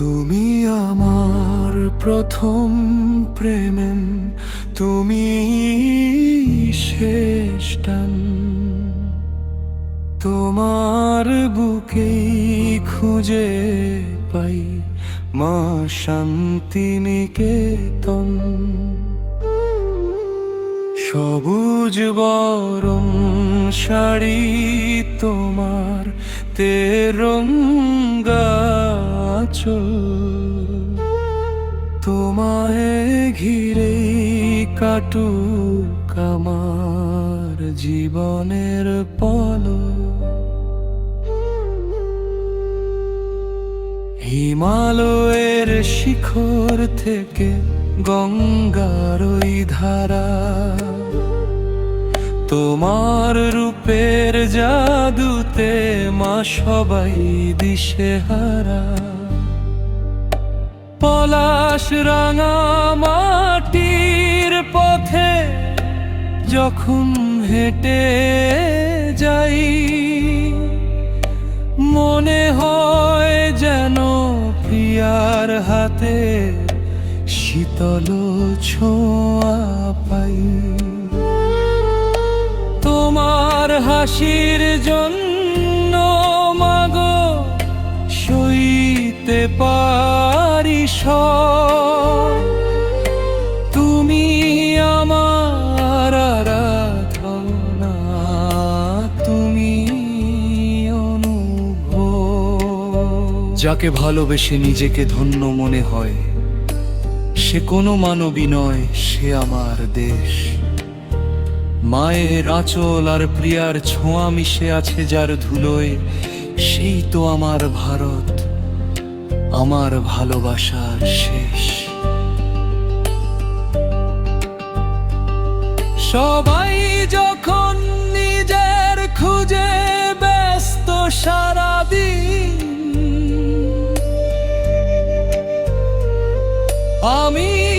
তুমি আমার প্রথম প্রেম তুমি শেষ তোমার বুকে খুঁজে পাই মা শান্তি নিকেতন সবুজ বরং শাড়ি তোমার তেরঙ্গাচল তোমায় ঘিরে কাটুক আমার জীবনের পল। হিমালয়ের শিখর থেকে গঙ্গার ওই ধারা তোমার রূপের জাদুতে মা সবাই দিশে হারা। পলাশ রাঙা মাটির পথে যখন হেঁটে যাই, মনে হয় যেন প্রিয়ার হাতে শীতল ছোঁয়া পাই। হাসির জন্য মাগো সইতে পারি। তুমি আমার আরাধনা, তুমি যাকে ভালোবেসে নিজেকে ধন্য মনে হয়, সে কোনো মানবী নয়, সে আমার দেশ মায়ের আঁচল আর প্রিয়ার ছোঁয়া মিশে আছে যার ধুলোয়, সেই তো আমার ভারত, আমার ভালোবাসার শেষ। সবাই যখন নিজের খুঁজে ব্যস্ত সারাদিন, আমি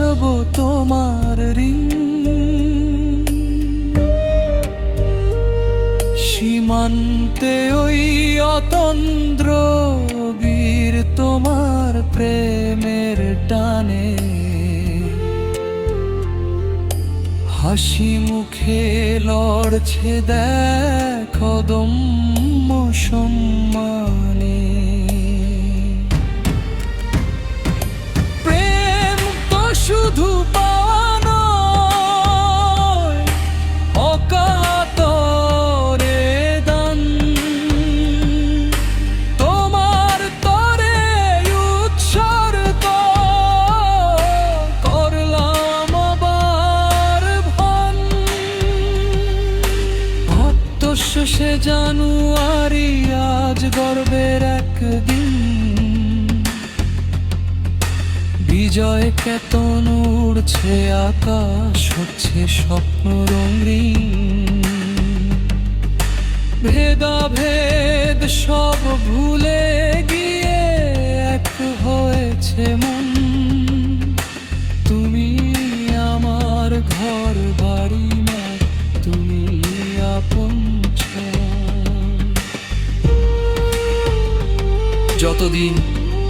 শোধব তোমার ঋণ। সীমান্তে ওই অতন্দ্র বীর তোমার প্রেমের টানে। হাসি মুখে লড়ছে দেখো দম্য সম্মানে। শেষে জানুয়ারি আজ গর্বের একদিন। বিজয় কেতন উড়ছে, আকাশ হচ্ছে স্বপ্ন রঙিন। ভেদাভেদ সব ভুলে গিয়ে এক হয়েছে মন। যতদিন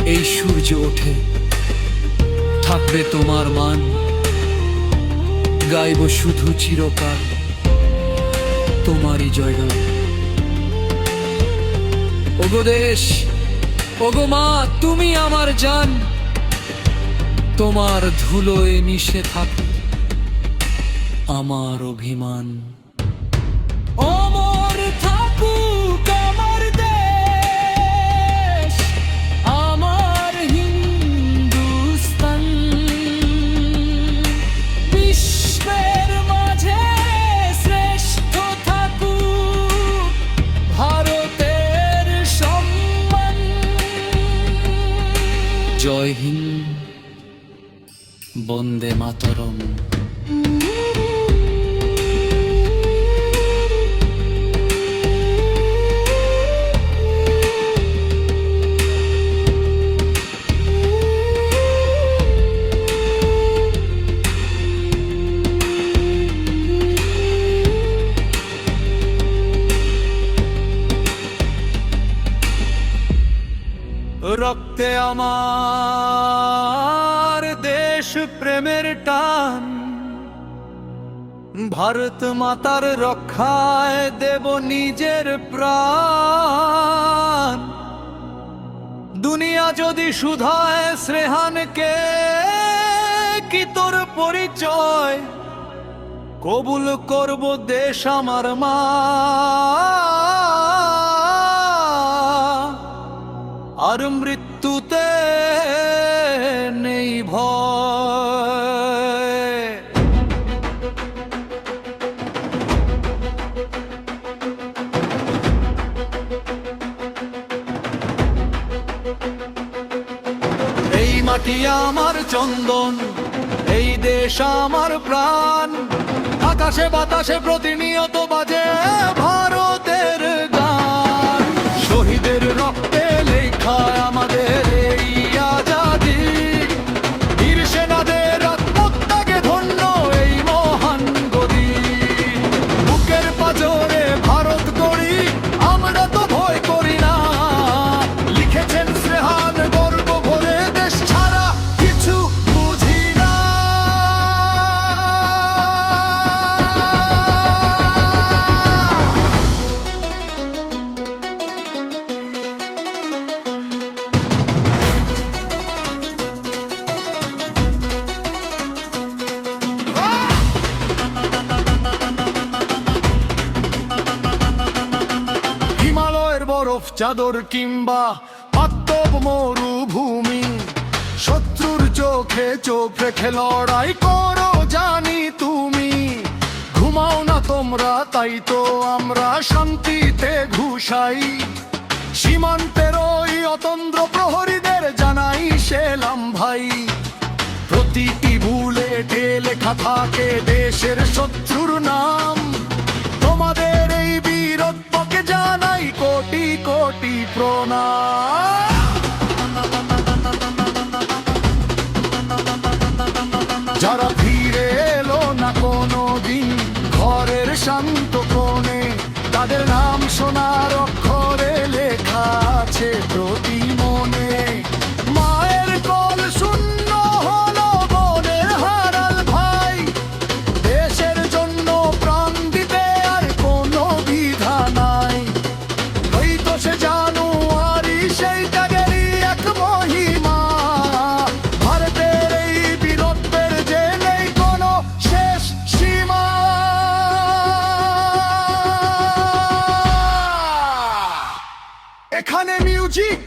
এই সূর্য ওঠে? থাকবে তোমার মান। গাইব শুধু চিরকাল তোমারই জয়গান। ওগো দেশ, ওগো মা, তুমি আমার জান। তোমার ধুলোয় মিশে থাকে আমার অভিমান। বন্দে মাতরম রক্তে আমার প্রেমের টান। ভারত মাতার রক্ষায় দেব নিজের প্রাণ। দুনিয়া যদি শুধায় শ্রেহানকে কি? তোর পরিচয়? কবুল করব দেশ আমার মা। আর মৃত্যুতে মাটি আমার চন্দন, এই দেশ আমার প্রাণ। আকাশে বাতাসে প্রতিনিয়ত বাজে ভারতের গান। শহীদের রক্তে লেখা আমাদের বরফ চাদর কিংবা পাত্তব মরুভূমি, শত্রুর চোখে চোখ রেখে লড়াই করো জানি তুমি। ঘুমাও না তোমরা, তাই তো আমরা শান্তিতে ঘুষাই। সীমান্তের ওই অতন্দ্র প্রহরীদের জানাই সেলাম ভাই প্রতিটি বুলেটে লেখা থাকে দেশের শত্রুর কোটি প্রণাম। মিউজিক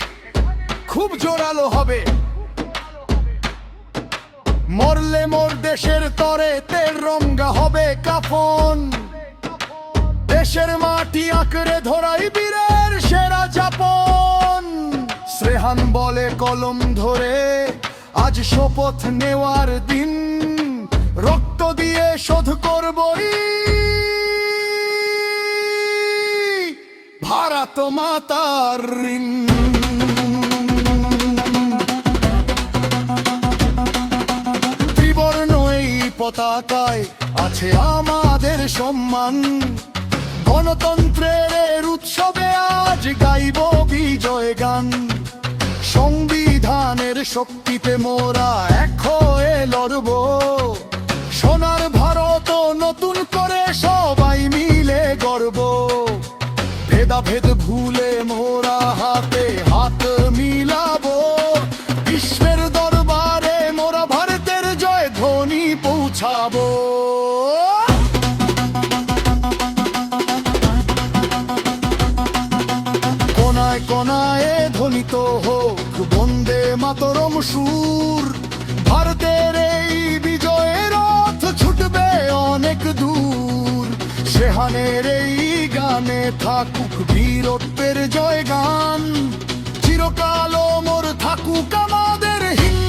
খুব জোরালো হবে। মরলে মোর দেশের তরে তেল রঙ্গা হবে কাফন। দেশের মাটি আঁকড়ে ধরাই বীরের সেরা যাপন। শ্রেহান বলে কলম ধরে আজ শপথ নেওয়ার দিন। রক্ত দিয়ে শোধ করবই। ভারত মাতার ঋণ। ত্রিবর্ণ এই পতাকায় আছে আমাদের সম্মান। গণতন্ত্রের উৎসবে আজ গাইব বিজয় গান। সংবিধানের শক্তিতে মোরা এক হয়ে লড়ব। সোনার ভারত নতুন করে সবাই মিলে গর্ব ভেদাভেদ ভুলে মোরা হাতে হাত মিলাবো। বিশ্বের দরবারে মোরা ভারতের জয় ধ্বনি পৌঁছাবো। কোনায় কোনায় ধ্বনিত হোক, বন্দে মাতরম সুর। ভারতের এই বিজয়ের রথ ছুটবে অনেক দূর। সেহানের এই গানে থাকুক বীরত্বের জয় গান চিরকাল মোর থাকুক আমাদের হিন্দু